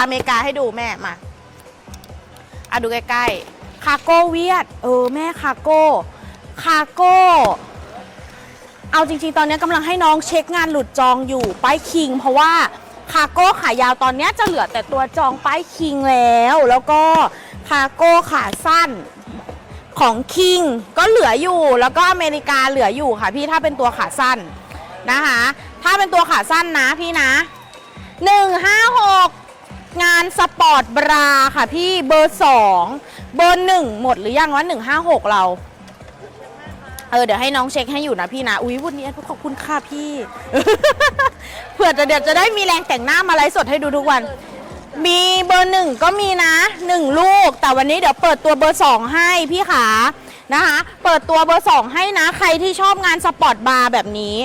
อเมริกาให้ดูแม่มาอะดูใกล้ๆ คาโก้เวียด เออแม่คาโก้ คาโก้ เอาจริงๆ ตอนนี้กำลังให้น้องเช็คงานหลุดจองอยู่ป้ายคิง เพราะว่าคาโก้ขายาวตอนนี้จะเหลือแต่ตัวจองป้ายคิงแล้ว แล้วก็คาโก้ขาสั้นของคิงก็เหลืออยู่ แล้วก็อเมริกาเหลืออยู่ค่ะพี่ถ้าเป็นตัวขาสั้นนะคะ ถ้าเป็นตัวขาสั้นนะพี่นะ 156 งานสปอร์ตบราค่ะพี่เบอร์2เบอร์1หมดหรือยังวะ156เรา เออเดี๋ยวให้น้องเช็คให้อยู่นะพี่นะ อุ๊ยวันนี้ขอบคุณค่ะพี่ เผื่อจะเดี๋ยวจะได้มีแรงแต่งหน้ามาไลฟ์สดให้ดูทุกวัน มีเบอร์หนึ่งก็มีนะหนึ่งลูก แต่วันนี้เดี๋ยวเปิดตัวเบอร์สองให้พี่ขานะคะ เปิดตัวเบอร์สองให้นะ ใครที่ชอบงานสปอร์ตบาร์แบบนี้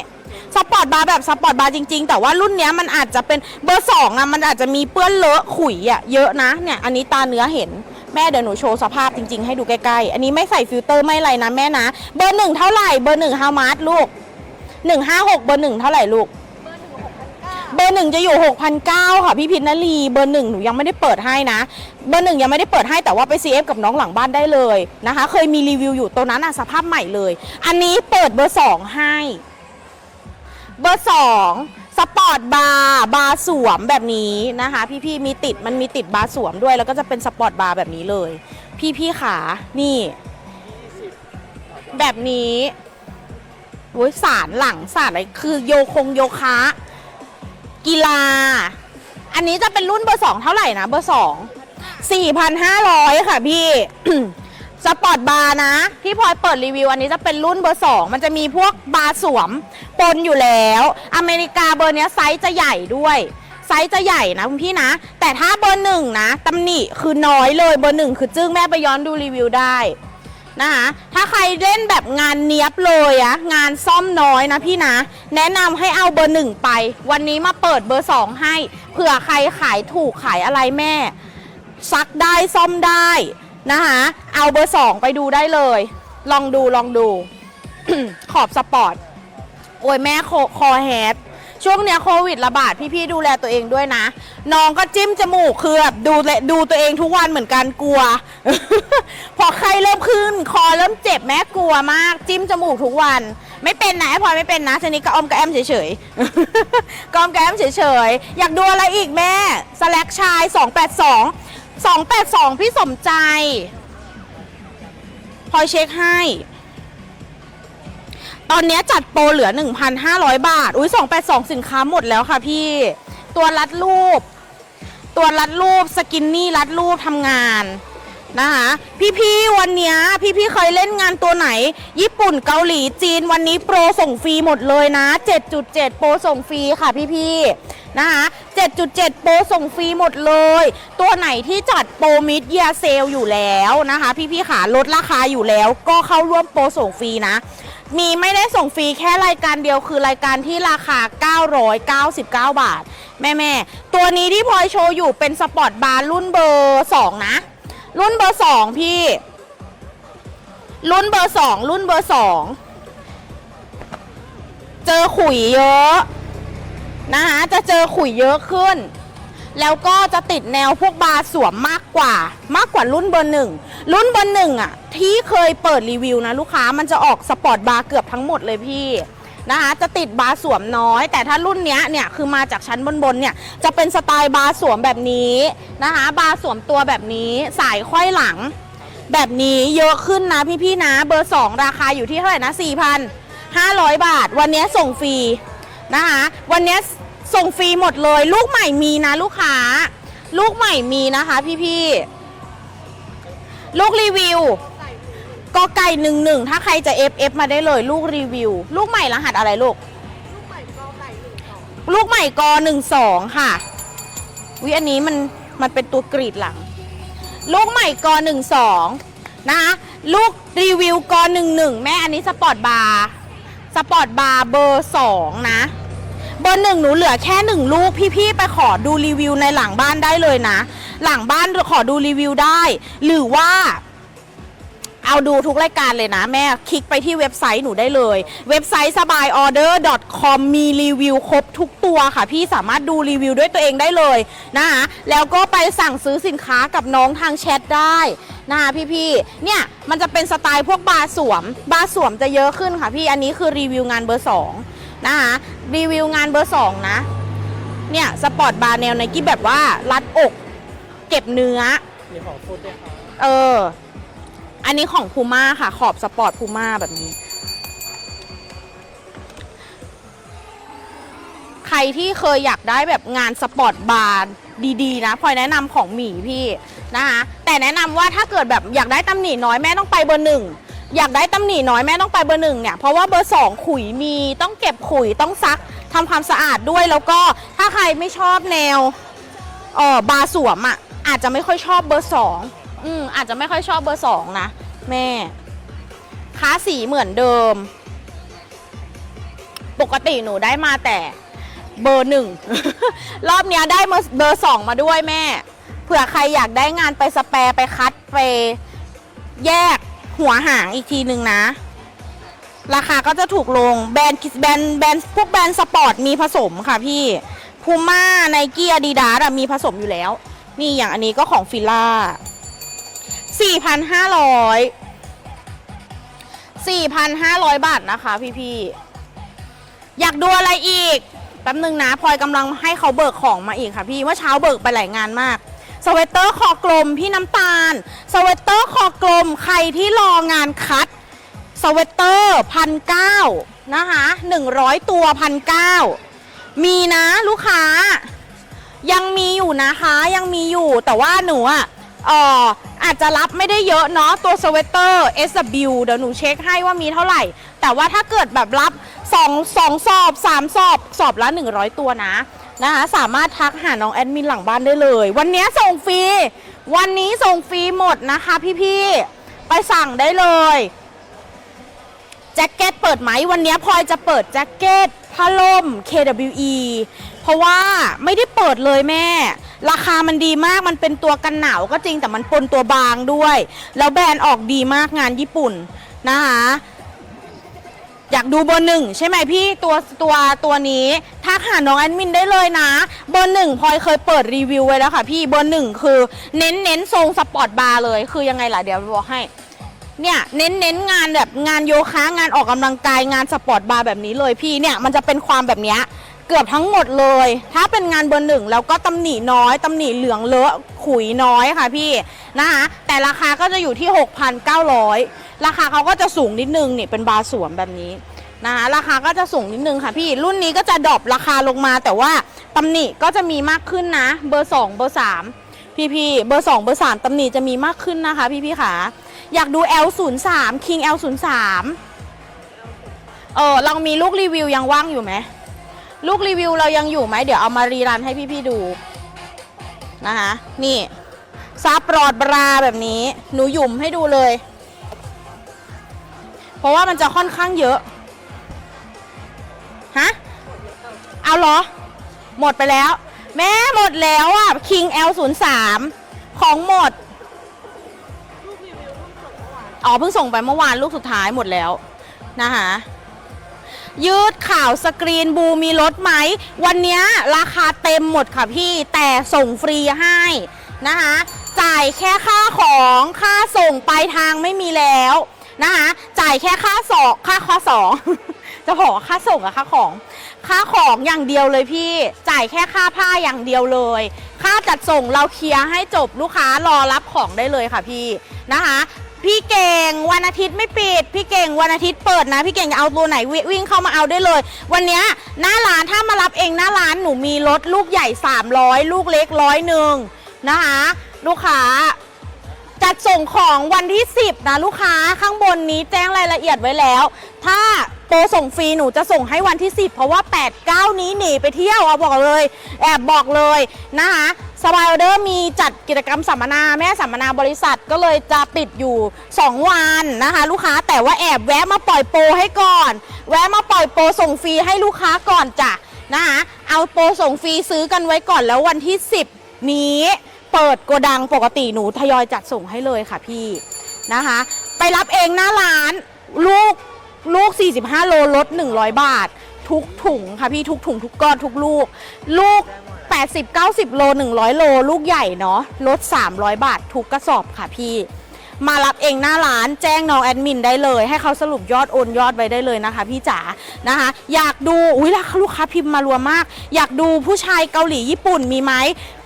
สปอร์ตบาร์แบบสปอร์ตบาร์จริง ๆ แต่ว่ารุ่นเนี้ยมันอาจจะเป็นเบอร์สองอะมันอาจจะมีเปื้อนเลอะขุยอะเยอะนะเนี่ยอันนี้ตาเนื้อเห็นแม่เดี๋ยวหนูโชว์สภาพจริง ๆ ให้ดูใกล้ๆ อันนี้ไม่ใส่ฟิลเตอร์ไม่อะไรนะแม่นะ เบอร์หนึ่งเท่าไหร่เบอร์หนึ่งฮามาร์ลูกหนึ่งห้าหกเบอร์หนึ่งเท่าไหร่ลูกเบอร์หนึ่งจะอยู่6,900 ค่ะพี่พินนาลีเบอร์หนึ่งหนูยังไม่ได้เปิดให้นะ เบอร์หนึ่งยังไม่ได้เปิดให้แต่ว่าไป CF กับน้องหลังบ้านได้เลยนะคะ เคยมีรีวิวอยู่ตัวนั้นอะสภาพใหม่เลย อันนี้เปิดเบอร์สองให้ เบอร์สองสปอร์ตบาร์บาร์สวมแบบนี้นะคะ พี่ๆมีติดมันมีติดบาร์สวมด้วย แล้วก็จะเป็นสปอร์ตบาร์แบบนี้เลย พี่ๆขานี่ แบบนี้โอ้ยสารหลังสารอะไรคือโยคงโยคะ กีฬา อันนี้จะเป็นรุ่นเบอร์สองเท่าไหร่นะเบอร์สองสี่พันห้าร้อยค่ะพี่ สปอร์ตบาร์นะ พี่พลอยเปิดรีวิวอันนี้จะเป็นรุ่นเบอร์สองมันจะมีพวกบาร์สวมปนอยู่แล้ว อเมริกาเบอร์เนี้ยไซส์จะใหญ่ด้วยไซส์จะใหญ่นะคุณพี่นะ แต่ถ้าเบอร์หนึ่งนะตำหนิคือน้อยเลยเบอร์หนึ่งคือจึ้งแม่ไปย้อนดูรีวิวได้นะคะถ้าใครเล่นแบบงานเนี้ยบเลยอะงานซ่อมน้อยนะพี่นะ แนะนำให้เอาเบอร์หนึ่งไป วันนี้มาเปิดเบอร์สองให้เผื่อใครขายถูกขายอะไรแม่ ซักได้ซ่อมได้ นะคะเอาเบอร์สองไปดูได้เลย ลองดูลองดู ขอบสปอร์ต โอ้ยแม่คอคอแฮดช่วงเนี้ยโควิดระบาดพี่ๆดูแลตัวเองด้วยนะ น้องก็จิ้มจมูกคือแบบดูแลดูตัวเองทุกวันเหมือนกันกลัว พอไข้เริ่มขึ้น คอเริ่มเจ็บแม่กลัวมาก จิ้มจมูกทุกวัน ไม่เป็นนะไอ้พลอยไม่เป็นนะชนิดกระอมกระแอมเฉยๆกระออมกระแอมเฉยๆอยากดูอะไรอีกแม่สแลกชาย 282 282 พี่สมใจพลอยเช็คให้ ตอนนี้จัดโปรเหลือ 1,500 บาท อุ้ย282 สินค้าหมดแล้วค่ะพี่ ตัวรัดรูป ตัวรัดรูปสกินนี่รัดรูปทำงานนะคะพี่ๆวันนี้พี่ๆเคยเล่นงานตัวไหน ญี่ปุ่นเกาหลีจีนวันนี้โปรส่งฟรีหมดเลยนะ 7.7 โปรส่งฟรีค่ะพี่ๆนะคะ 7.7 โปรส่งฟรีหมดเลย ตัวไหนที่จัดโปรมิดเยียเซลอยู่แล้วนะคะ พี่ๆขาลดราคาอยู่แล้ว ก็เข้าร่วมโปรส่งฟรีนะ มีไม่ได้ส่งฟรีแค่รายการเดียวคือรายการที่ราคา 999 บาท แม่ๆ ตัวนี้ที่พลอยโชว์อยู่เป็นสปอร์ตบาร์รุ่นเบอร์ 2 นะ รุ่นเบอร์ 2 พี่ รุ่นเบอร์ 2 รุ่นเบอร์ 2 เจอขุยเยอะ นะคะจะเจอขุยเยอะขึ้น แล้วก็จะติดแนวพวกบาร์สวมมากกว่า มากกว่ารุ่นเบอร์หนึ่งรุ่นเบอร์หนึ่งอะที่เคยเปิดรีวิวนะลูกค้ามันจะออกสปอร์ตบาร์เกือบทั้งหมดเลยพี่นะคะจะติดบาร์สวมน้อย แต่ถ้ารุ่นเนี้ยเนี่ยคือมาจากชั้นบนๆเนี่ยจะเป็นสไตล์บาร์สวมแบบนี้นะคะบาร์สวมตัวแบบนี้สายค่อยหลัง แบบนี้เยอะขึ้นนะพี่ๆนะเบอร์ 2 ราคาอยู่ที่เท่าไหร่นะ4,500 บาท วันนี้ส่งฟรี นะคะ วันนี้ส่งฟรีหมดเลย ลูกใหม่มีนะลูกค้า ลูกใหม่มีนะคะพี่ๆ ลูกรีวิวกอไก่หนึ่งหนึ่งถ้าใครจะ FF มาได้เลย ลูกรีวิว ลูกใหม่รหัสอะไรลูก ลูกใหม่กอหนึ่งสองค่ะ วิอันนี้มันมันเป็นตัวกรีดหลัง ลูกใหม่กหนึ่งสองนะคะลูกรีวิวกหนึ่งหนึ่งแม่อันนี้สปอร์ตบาร์ สปอร์ตบาร์เบอร์สองนะ เบอร์หนึ่งหนูเหลือแค่หนึ่งลูกพี่ๆไปขอดูรีวิวในหลังบ้านได้เลยนะ หลังบ้านขอดูรีวิวได้ หรือว่าเอาดูทุกรายการเลยนะแม่ คลิกไปที่เว็บไซต์หนูได้เลย เว็บไซต์สบายออเดอร์ .com มีรีวิวครบทุกตัวค่ะ พี่สามารถดูรีวิวด้วยตัวเองได้เลยนะคะแล้วก็ไปสั่งซื้อสินค้ากับน้องทางแชทได้ นะคะพี่ๆ เนี่ยมันจะเป็นสไตล์พวกบาร์สวม บาร์สวมจะเยอะขึ้นค่ะพี่ อันนี้คือรีวิวงานเบอร์สองนะคะรีวิวงานเบอร์สองนะ เนี่ยสปอร์ตบาร์แนวไนกี้แบบว่ารัดอก เก็บเนื้อมีของฟุตด้วยครับเออ อันนี้ของพูม่าค่ะ ขอบสปอร์ตพูม่าแบบนี้ รที่เคยอยากได้แบบงานสปอร์ตบาร์ดีๆนะพลอยแนะนำของหมีพี่นะคะแต่แนะนำว่าถ้าเกิดแบบอยากได้ตำหนิน้อยแม่ต้องไปเบอร์หนึ่งอยากได้ตำหนิน้อยแม่ต้องไปเบอร์หนึ่งเนี่ยเพราะว่าเบอร์สองขุยมีต้องเก็บขุยต้องซักทำความสะอาดด้วยแล้วก็ถ้าใครไม่ชอบแนว เออบาร์สวมอะอาจจะไม่ค่อยชอบเบอร์สองอืมอาจจะไม่ค่อยชอบเบอร์สองนะ แม่ ค้าสีเหมือนเดิม ปกติหนูได้มาแต่ เบอร์หนึ่ง รอบเนี้ยได้มาเบอร์สองมาด้วยแม่ เผื่อใครอยากได้งานไปสแปรไปคัดไปแยกหัวหางอีกทีหนึ่งนะ ราคาก็จะถูกลงแบรนด์แบรนด์แบรนด์พวกแบรนด์สปอร์ตมีผสมค่ะพี่พูม่าไนกี้อาดิดาสมีผสมอยู่แล้ว นี่อย่างอันนี้ก็ของฟิล่า4,500 4,500 บาทนะคะพี่ๆ อยากดูอะไรอีก แป๊บนึงนะพลอยกำลังให้เขาเบิกของมาอีกค่ะพี่เมื่อเช้าเบิกไปหลายงานมาก สเวตเตอร์คอกลมพี่น้ำตาล สเวตเตอร์คอกลมใครที่รองานคัด สเวตเตอร์พันเก้านะคะหนึ่งร้อยตัวพันเก้ามีนะลูกค้า ยังมีอยู่นะคะ ยังมีอยู่แต่ว่าหนูอะ เอ่ออาจจะรับไม่ได้เยอะเนาะตัวสเวตเตอร์ SW เดี๋ยวหนูเช็คให้ว่ามีเท่าไหร่ แต่ว่าถ้าเกิดแบบรับ2 2สอบ 3 สอบ สอบละ 100 ตัวนะนะคะสามารถทักหาน้องแอดมินหลังบ้านได้เลย วันนี้ส่งฟรี วันนี้ส่งฟรีหมดนะคะพี่ๆ ไปสั่งได้เลยแจ็คเก็ตเปิดไหมวันนี้พลอยจะเปิดแจ็คเก็ตผ้าล่ม KWE เพราะว่าไม่ได้เปิดเลยแม่ ราคามันดีมากมันเป็นตัวกันหนาวก็จริงแต่มันปนตัวบางด้วย แล้วแบรนด์ออกดีมากงานญี่ปุ่นนะคะอยากดูเบอร์หนึ่งใช่ไหมพี่ตัวตัวตัวนี้ทักหาน้องแอดมินได้เลยนะ เบอร์หนึ่งพลอยเคยเปิดรีวิวไว้แล้วค่ะพี่เบอร์หนึ่งคือเน้นเน้นทรงสปอร์ตบาร์เลยคือยังไงล่ะเดี๋ยวบอกให้เนี่ยเน้นเน้นงานแบบงานโยคะงานออกกำลังกายงานสปอร์ตบาร์แบบนี้เลยพี่เนี่ยมันจะเป็นความแบบเนี้ย เกือบทั้งหมดเลย ถ้าเป็นงานเบอร์หนึ่งแล้วก็ตำหนิน้อยตำหนิเหลืองเลอะขุยน้อยค่ะพี่นะคะแต่ราคาก็จะอยู่ที่ 6,900 ราคาเขาก็จะสูงนิดนึงนี่เป็นบาสวมแบบนี้นะคะราคาก็จะสูงนิดนึงค่ะพี่รุ่นนี้ก็จะดรอปราคาลงมา แต่ว่าตำหนิก็จะมีมากขึ้นนะ เบอร์สองเบอร์สามพี่พี่เบอร์สองเบอร์สามตำหนิจะมีมากขึ้นนะคะพี่พี่ค่ะอยากดู L03 King L03 เออเรามีลูกรีวิวยังว่างอยู่ไหม ลูกรีวิวเรายังอยู่ไหมเดี๋ยวเอามารีรันให้พี่ๆดูนะคะนี่ซาปลอดบราแบบนี้ หนูหยุ่มให้ดูเลย เพราะว่ามันจะค่อนข้างเยอะฮะเอาเหรอ หมดไปแล้ว แม่หมดแล้วอะ King L03 ของหมดอ๋อเพิ่งส่งไปเมื่อวานลูกสุดท้ายหมดแล้วนะคะ ยืดข่าวสกรีนบูมีลดไหม วันนี้ราคาเต็มหมดค่ะพี่แต่ส่งฟรีให้นะคะจ่ายแค่ค่าของค่าส่งปลายทางไม่มีแล้วนะคะจ่ายแค่ค่าสองค่าข้อสองจะบอกว่าค่าส่งอะค่าของ ค่าของอย่างเดียวเลยพี่ จ่ายแค่ค่าผ้าอย่างเดียวเลย ค่าจัดส่งเราเคลียร์ให้จบลูกค้ารอรับของได้เลยค่ะพี่นะคะ พี่เก่งวันอาทิตย์ไม่ปิด พี่เก่งวันอาทิตย์เปิดนะ พี่เก่งจะเอาตัวไหนวิวิ่งเข้ามาเอาได้เลย วันเนี้ยหน้าร้านถ้ามารับเองหน้าร้านหนูมีรถลูกใหญ่ 300 ลูกเล็กร้อยหนึ่งนะคะลูกค้าจัดส่งของวันที่ 10 นะลูกค้าข้างบนนี้แจ้งรายละเอียดไว้แล้ว ถ้าโปรส่งฟรีหนูจะส่งให้วันที่ 10 เพราะว่า 8 9 นี้หนีไปเที่ยวเอาบอกเลย แอบบอกเลยนะคะ สบายออเดอร์มีจัดกิจกรรมสัมมนาแม่สัมมนาบริษัทก็เลยจะปิดอยู่ 2 วันนะคะ ลูกค้าแต่ว่าแอบแวะมาปล่อยโปรให้ก่อน แวะมาปล่อยโปรส่งฟรีให้ลูกค้าก่อนจ้ะนะคะเอาโปรส่งฟรีซื้อกันไว้ก่อนแล้ววันที่ 10 นี้เปิดโกดังปกติหนูทยอยจัดส่งให้เลยค่ะพี่นะคะ ไปรับเองหน้าร้านลูกลูก 45 โลลด 100 บาท ทุกถุงค่ะพี่ทุกถุงทุกก้อนทุกลูก ลูก 80 90 โล 100 โล ลูกใหญ่เนาะลด 300 บาททุกกระสอบค่ะพี่ มารับเองหน้าร้านแจ้งน้องแอดมินได้เลย ให้เขาสรุปยอดโอนยอดไว้ได้เลยนะคะ พี่จ๋านะคะ อยากดูอุ้ยราคาลูกค้าพิมพ์มารวมาก อยากดูผู้ชายเกาหลีญี่ปุ่นมีไหม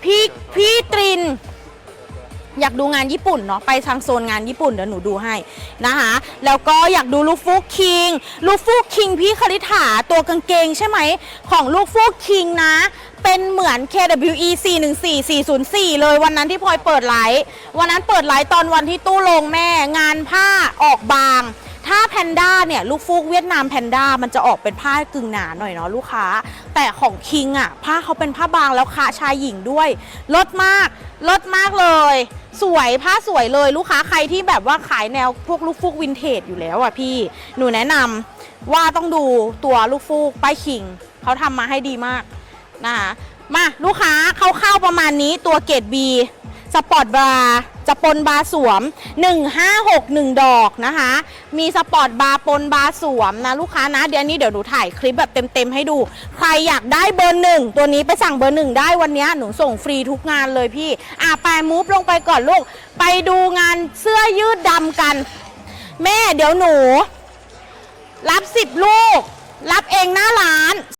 พี่พี่ตริน อยากดูงานญี่ปุ่นเนาะไปทางโซนงานญี่ปุ่นเดี๋ยวหนูดูให้นะคะ แล้วก็อยากดูลูกฟูกคิง ลูกฟูกคิงพี่คลิษฐาตัวกางเกงใช่ไหมของลูกฟูกคิงนะ เป็นเหมือน KWE 414 404 เลยวันนั้นที่พลอยเปิดไลฟ์วันนั้นเปิดไลฟ์ตอนวันที่ตู้ลงแม่ งานผ้าออกบางถ้าแพนด้าเนี่ยลูกฟูกเวียดนามแพนด้ามันจะออกเป็นผ้ากึ่งหนาหน่อยเนาะลูกค้า แต่ของคิงอะผ้าเขาเป็นผ้าบางแล้วคะชายหญิงด้วยลดมากลดมากเลย สวยผ้าสวยเลยลูกค้าใครที่แบบว่าขายแนวพวกลูกฟูกวินเทจอยู่แล้วอะพี่หนูแนะนำว่าต้องดูตัวลูกฟูกป้ายขิงเขาทำมาให้ดีมากนะคะมาลูกค้าเข้าๆประมาณนี้ตัวเกรด B สปอร์ตบรา จะปนบาสวม 1561 ดอกนะคะ มีสปอร์ตบาร์ปนบาสวมนะลูกค้านะ เดี๋ยวนี้เดี๋ยวหนูถ่ายคลิปแบบเต็มๆให้ดู ใครอยากได้เบอร์หนึ่งตัวนี้ไปสั่งเบอร์หนึ่งได้วันนี้หนูส่งฟรีทุกงานเลยพี่ อะไปมูฟลงไปก่อนลูก ไปดูงานเสื้อยืดดำกัน แม่เดี๋ยวหนู รับสิบลูก รับเองหน้าร้าน